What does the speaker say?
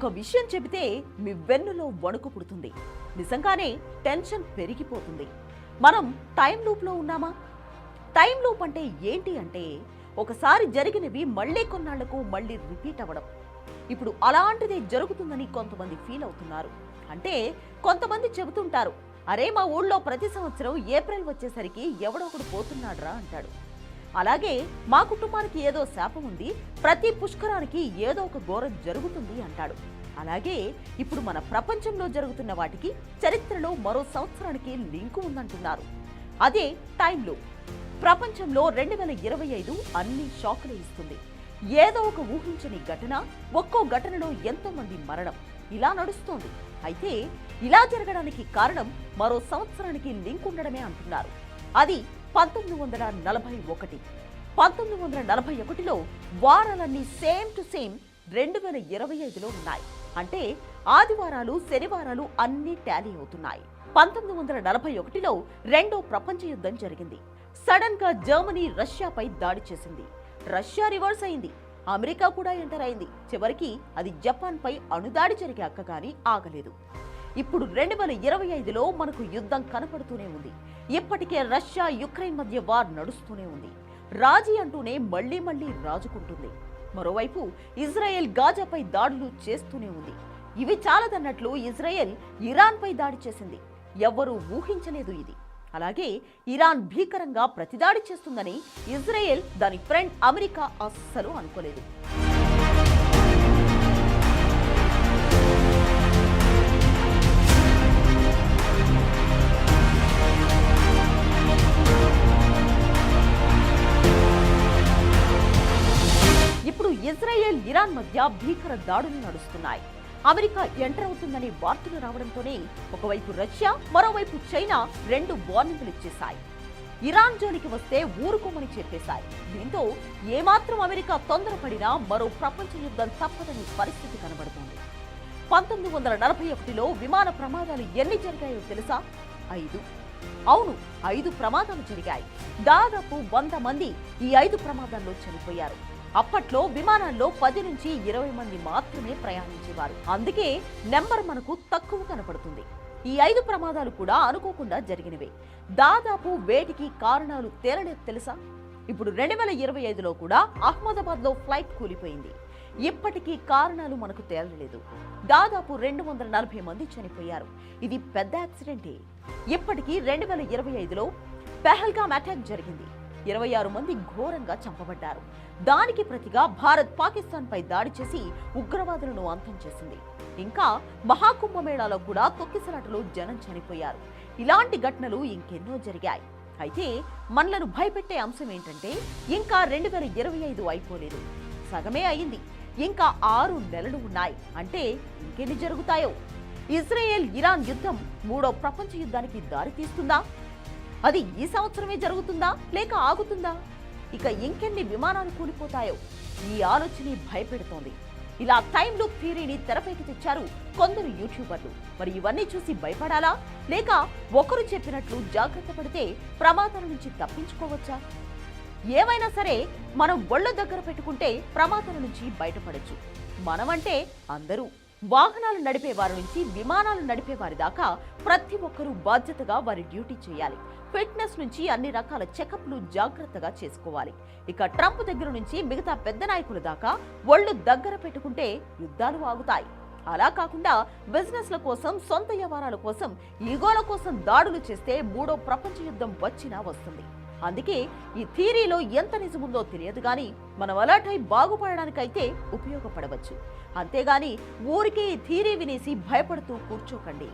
ఒక విషయం చెబితే మీ వెన్నులో వణుకు పుడుతుంది. నిజంగానే టెన్షన్ పెరిగిపోతుంది. మనం టైం లూప్లో ఉన్నామా? టైం లూప్ అంటే ఏంటి అంటే ఒకసారి జరిగినవి మళ్ళీ కొన్నాళ్ళకు మళ్ళీ రిపీట్ అవ్వడం. ఇప్పుడు అలాంటిదే జరుగుతుందని కొంతమంది ఫీల్ అవుతున్నారు. అంటే కొంతమంది చెబుతుంటారు అరే మా ఊళ్ళో ప్రతి సంవత్సరం ఏప్రిల్ వచ్చేసరికి ఎవడో ఒకడు పోతున్నాడ్రా అంటాడు. అలాగే మా కుటుంబానికి ఏదో శాపం ఉంది ప్రతి పుష్కరానికి ఏదో ఒక ఘోరం జరుగుతుంది అంటాడు. అలాగే ఇప్పుడు మన ప్రపంచంలో జరుగుతున్న వాటికి చరిత్రలో మరో సంవత్సరానికి లింకు ఉందంటున్నారు. అదే టైంలో ప్రపంచంలో రెండు వేల ఇరవై ఐదు అన్ని షాకులు ఇస్తుంది. ఏదో ఒక ఊహించని ఘటన ఒక్కో ఘటనలో ఎంతో మంది మరణం. ఇలా నడుస్తోంది. అయితే ఇలా జరగడానికి కారణం మరో సంవత్సరానికి లింక్ ఉండడమే అంటున్నారు. అది పంతొమ్మిది వందల నలభై ఒకటి. పంతొమ్మిది వందల నలభై ఒకటిలో వారాలన్నీ సేమ్ టు సేమ్ రెండు వేల ఇరవై ఐదులో ఉన్నాయి. అంటే ఆదివారాలు శనివారాలు అన్నీ టాలీ అవుతున్నాయి. పంతొమ్మిది వందల నలభై ఒకటిలో రెండో ప్రపంచ యుద్ధం జరిగింది. సడన్గా జర్మనీ రష్యాపై దాడి చేసింది. రష్యా రివర్స్ అయింది. అమెరికా కూడా ఎంటర్ అయింది. చివరికి అది జపాన్ పై అణుదాడి జరిగాక కానీ ఆగలేదు. ఇప్పుడు రెండు వేల ఇరవై ఐదులో మనకు యుద్ధం కనపడుతూనే ఉంది. ఇప్పటికే రష్యా యుక్రెయిన్ మధ్య వార్ నడుస్తూనే ఉంది. రాజీ అంటూనే మళ్ళీ మళ్ళీ రాజుకుంటుంది. మరోవైపు ఇజ్రాయెల్ గాజాపై దాడులు చేస్తూనే ఉంది. ఇవి చాలదన్నట్లు ఇజ్రాయెల్ ఇరాన్పై దాడి చేసింది. ఎవ్వరూ ఊహించలేదు ఇది. అలాగే ఇరాన్ భీకరంగా ప్రతిదాడి చేస్తుందని ఇజ్రాయెల్ దాని ఫ్రెండ్ అమెరికా అస్సలు అనుకోలేదు. ఇరాన్ మధ్య భీకర దాడులు నడుస్తున్నాయి. అమెరికా ఎంటర్ అవుతుందనే వార్తలు రావడంతోనే ఒకవైపు రష్యా మరోవైపు చైనా రెండు వార్నింగ్లు ఇచ్చేశాయి. ఇరాన్ జోలికి వస్తే ఊరుకోమని చెప్పేశాయి. దీంతో ఏమాత్రం అమెరికా తొందరపడినా మరో ప్రపంచ యుద్ధం తప్పదని పరిస్థితి కనబడుతోంది. పంతొమ్మిది వందల నలభై ఒకటిలో విమాన ప్రమాదాలు ఎన్ని జరిగాయో తెలుసా? ఐదు. అవును ఐదు ప్రమాదాలు జరిగాయి. దాదాపు వంద మంది ఈ ఐదు ప్రమాదాల్లో చనిపోయారు. అప్పట్లో విమానాల్లో పది నుంచి ఇరవై మంది మాత్రమే ప్రయాణించేవారు. అందుకే నెంబర్ మనకు తక్కువ కనపడుతుంది. ఈ ఐదు ప్రమాదాలు కూడా అనుకోకుండా జరిగినవే. దాదాపు వేటికి కారణాలు తేలలేదు తెలుసా? ఇప్పుడు రెండు వేల ఇరవై ఐదులో కూడా అహ్మదాబాద్లో ఫ్లైట్ కూలిపోయింది. ఇప్పటికీ కారణాలు మనకు తేలలేదు. దాదాపు రెండు వందల నలభై మంది చనిపోయారు. ఇది పెద్ద యాక్సిడెంటే. ఇప్పటికీ రెండు వేల ఇరవై ఐదులో పెహల్గామ్ అటాక్ జరిగింది. ఇరవై ఆరు మంది ఘోరంగా చంపబడ్డారు. దానికి ప్రతిగా భారత్ పాకిస్తాన్ పై దాడి చేసి ఉగ్రవాదులను అంతం చేసింది. ఇంకా మహాకుంభమేళాలో కూడా తొక్కిసలాటలో జనం చనిపోయారు. ఇలాంటి ఘటనలు ఇంకెన్నో జరిగాయి. అయితే మనలను భయపెట్టే అంశం ఏంటంటే ఇంకా రెండు వేల ఇరవై ఐదు అయిపోలేదు. సగమే అయింది. ఇంకా ఆరు నెలలు ఉన్నాయి. అంటే ఇంకెన్ని జరుగుతాయో? ఇజ్రాయెల్ ఇరాన్ యుద్ధం మూడో ప్రపంచ యుద్ధానికి దారితీస్తుందా? అది ఈ సంవత్సరమే జరుగుతుందా? లేక ఆగుతుందా? ఇక ఇంకెన్ని విమానాలు కూలిపోతాయో ఈ ఆలోచన భయపెడుతోంది. ఇలా టైం లూప్ థియరీని తెరపైకి తెచ్చారు కొందరు యూట్యూబర్లు. మరి ఇవన్నీ చూసి భయపడాలా? లేక ఒకరు చెప్పినట్లు జాగ్రత్త పడితే ప్రమాదాల నుంచి తప్పించుకోవచ్చా? ఏమైనా సరే మనం ఒళ్ళ దగ్గర పెట్టుకుంటే ప్రమాదాల నుంచి బయటపడచ్చు. మనమంటే అందరూ. వాహనాలు నడిపే వారి నుంచి విమానాలు నడిపే వారి దాకా ప్రతి ఒక్కరూ బాధ్యతగా వారి డ్యూటీ చేయాలి. ఫిట్నెస్ నుంచి అన్ని రకాల చెకప్లు జాగ్రత్తగా చేసుకోవాలి. ఇక ట్రంప్ దగ్గర నుంచి మిగతా పెద్ద నాయకుల దాకా ఒళ్ళు దగ్గర పెట్టుకుంటే యుద్ధాలు ఆగుతాయి. అలా కాకుండా బిజినెస్ల కోసం సొంత వ్యవహారాల కోసం ఈగోల కోసం దాడులు చేస్తే మూడో ప్రపంచ యుద్ధం వచ్చినా వస్తుంది. అందుకే ఈ థీరీలో ఎంత నిజముందో తెలియదు కానీ మనం అలర్ట్ అయి బాగుపడడానికైతే ఉపయోగపడవచ్చు. అంతేగాని ఊరికే ఈ థీరీ వినేసి భయపడుతూ కూర్చోకండి.